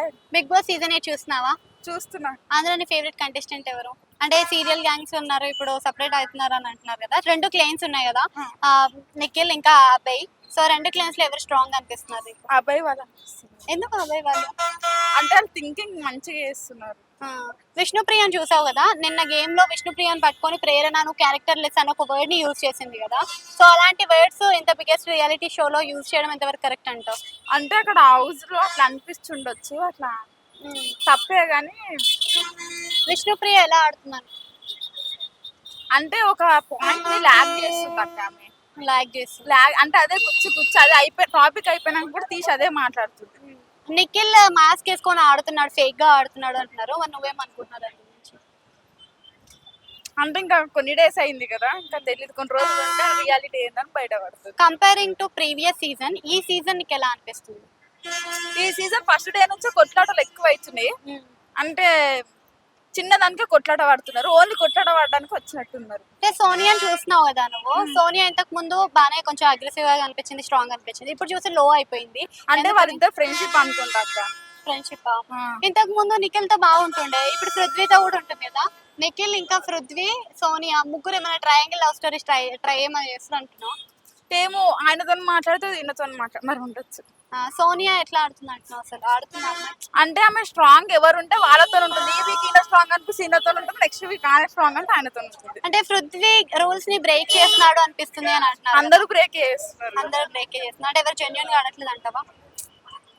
Hi Bigg Boss season eight చూస్తున్నావా? చూస్తున్నా. అందులో నీ ఫేవరెట్ కంటెస్టెంట్ ఎవరు? అంటే సీరియల్ గ్యాంగ్స్ ఉన్నారు ఇప్పుడు సపరేట్ అవుతున్నారు అని అంటున్నారు కదా. రెండు క్లెయిన్స్ ఉన్నాయి కదా. నిఖిల్ ఇంకా అబ్బాయి సో రెండు క్లెయిన్స్లో ఎవరు స్ట్రాంగ్ అనిపిస్తున్నారు? అబ్బాయి వాళ్ళు. ఎందుకు అబ్బాయి వాళ్ళు? అంటే వాళ్ళు థింకింగ్ మంచిగా చేస్తున్నారు. విష్ణుప్రియని చూసావు కదా? నిన్న గేమ్లో విష్ణుప్రియని పట్టుకొని ప్రేరణ నువ్వు క్యారెక్టర్ లెస్ అని ఒక వర్డ్ని యూజ్ చేసింది కదా? సో అలాంటి వర్డ్స్ ఇంత బిగ్గెస్ట్ రియాలిటీ షోలో యూజ్ చేయడం ఎంతవరకు కరెక్ట్ అంటావు? అంటే అక్కడ హౌస్లో అట్లా అనిపిస్తుండొచ్చు అట్లా తప్పే కానీ విష్ణుప్రియ ఎలా ఆడుతున్నారు అంటే ఒక పాయింట్ని ల్యాగ్ చేస్తుంది అక్క ఆమె. లాగ్ చేసి ల్యాగ్ అంటే అదే గుచ్చి గుచ్చి అదే అయిపోయి టాపిక్ అయిపోయినాక కూడా తీసి అదే మాట్లాడుతుంది. నిఖిల్ మాస్క్ వేసుకొని ఆడుతున్నాడు ఫేక్గా ఆడుతున్నాడు అంటున్నారు. మరి నువ్వేమనుకుంటున్నారు దాని గురించి? అంటే ఇంకా కొన్ని డేస్ అయింది కదా ఇంకా తెలియదు కొన్ని రోజులు ఉంటే రియాలిటీ ఏందని బయట పడుతుంది కంపేరింగ్ టు ప్రీవియస్ సీజన్ ఈ సీజన్ నీకు ఎలా అనిపిస్తుంది? ఈ సీజన్ ఫస్ట్ డే నుంచి కొట్లాటలు ఎక్కువ అవుతున్నాయి అంటే చిన్నదానికే కొట్లాట పడుతున్నారు ఓన్లీ కొట్లాట పడడానికి వచ్చినట్టున్నారు. అంటే సోనియాని చూస్తున్నావు కదా నువ్వు? సోనియా ఇంతకు ముందు బాగానే కొంచెం అగ్రెసివ్గా అనిపించింది స్ట్రాంగ్ అనిపించింది ఇప్పుడు చూసి లో అయిపోయింది. అంటే వాళ్ళిద్దరు ఫ్రెండ్షిప్ అనుకుంటా అక్క. ఫ్రెండ్షిప్ ఇంతకు ముందు నిఖిల్తో బాగుంటుండే. ఇప్పుడు పృథ్వీతో కూడా ఉంటుంది కదా? నిఖిల్ ఇంకా పృథ్వీ సోనియా ముగ్గురు ఏమైనా triangle love stories try try ఏమైనా చేస్తారు అంటున్నావు? ఏమో ఆయనతో మాట్లాడితే ఈయనతో మాట్లాడ మరి ఉండొచ్చు. ఆ, సోనియా ఎట్లా ఆడుతుంది అంటున్నావు అసలు? ఆడుతున్నా అంటే ఆమె స్ట్రాంగ్ ఎవరు ఉంటే వాళ్ళతో ఉంటుంది. ఈ వీక్ ఈయన స్ట్రాంగ్ అనిపిస్తే ఈయనతో ఉంటుంది. నెక్స్ట్ వీక్ ఆయన స్ట్రాంగ్ అంటే ఆయనతో ఉంటుంది. అంటే పృథ్వీ రూల్స్ని బ్రేక్ చేస్తున్నాడు అనిపిస్తుంది అని అంటున్నారు. అందరూ బ్రేక్ చేస్తున్నారు. అందరూ బ్రేక్ చేస్తున్నారు. అంటే ఎవరు జెన్యున్గా ఆడట్లేదు అంటావా?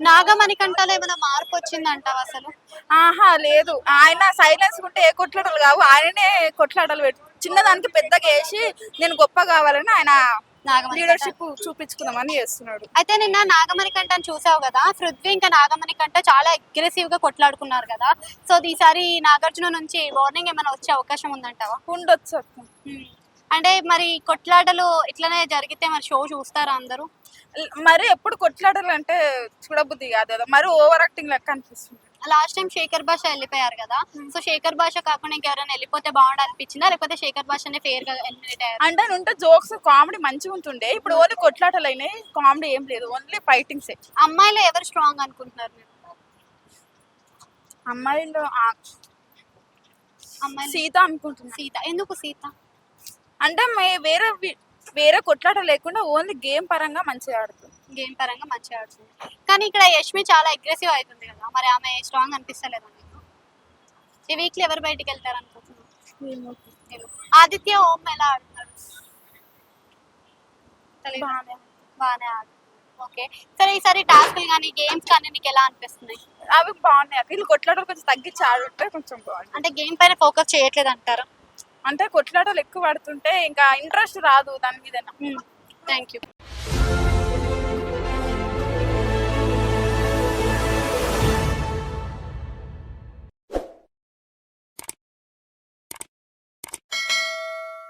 నాగమణి కంటలో ఏమైనా మార్పు వచ్చింది అంటావా అసలు? ఆహా లేదు. ఆయన సైలెన్స్ ఉంటే ఏ కొట్లాటలు కావు. ఆయననే కొట్లాటలు పెట్టు చిన్నదానికి పెద్దగా వేసి నేను గొప్ప కావాలని ఆయన. లీడర్షిప్ చూపించుకుందామని చేస్తున్నాడు. అయితే నిన్న నాగమణి కంటని చూసావు కదా? పృథ్వీ ఇంకా నాగమణి కంట చాలా అగ్రెసివ్గా కొట్లాడుకున్నారు కదా? సో ఈసారి నాగార్జున నుంచి వార్నింగ్ ఏమైనా వచ్చే అవకాశం ఉందంటావా? ఉండొచ్చు. అంటే మరి కొట్లాటలు ఇట్లనే జరిగితే మరి షో చూస్తారా అందరూ? మరి ఎప్పుడు కొట్లాడాలి అంటే చూడబుద్ధి కాదు కదా. మరి ఓవర్ యాక్టింగ్ లెక్క అనిపిస్తుంది. లాస్ట్ టైం శేఖర్ భాష వెళ్ళిపోయారు కదా. సో శేఖర్ భాష కాకుండా ఇంకెవరైనా వెళ్ళిపోతే బాగుండు అనిపించిందా లేకపోతే శేఖర్ భాషనే ఫేర్గా ఎలిమినేట్ అయ్యారు? అంటే ఉంటే జోక్స్ కామెడీ మంచిగా ఉంటుండే. ఇప్పుడు ఓన్లీ కొట్లాటలు అయినాయి కామెడీ ఏం లేదు. ఓన్లీ ఫైటింగ్సే అమ్మాయిలో ఎవరు స్ట్రాంగ్ అనుకుంటున్నారు మీరు? అమ్మాయిలో సీత అనుకుంటున్నా. సీత. ఎందుకు సీత? అంటే మే- వేరే వేరే కొట్లాట లేకుండా ఓన్లీ గేమ్ పరంగా మంచిగా ఆడుతుంది. గేమ్ పరంగా మంచిగా ఆడుతుంది. కానీ ఇక్కడ యష్మి చాలా అగ్రెసివ్ అవుతుంది కదా మరి ఆమె స్ట్రాంగ్ అనిపిస్తలేదా మీకు? ఈ వీక్లీ ఎవరు బయటికి వెళ్తారు అనుకుంటున్నారు నేను. ఆదిత్య ఓం ఎలా ఆడుతున్నాడు. బాగానే. ఆడు ఓకే. సరే ఈసారి టాస్క్లు కానీ గేమ్స్ కానీ నీకు ఎలా అనిపిస్తున్నాయి? అవి బాగున్నాయి. వీళ్ళు కొట్లాటలు కొంచెం తగ్గించి ఆడుంటే కొంచెం బాగుంది అంటే గేమ్ పైన ఫోకస్ చేయట్లేదు అంటారు అంటే కొట్లాటలు ఎక్కువ పడుతుంటే ఇంకా ఇంట్రెస్ట్ రాదు దాని మీద. Thank you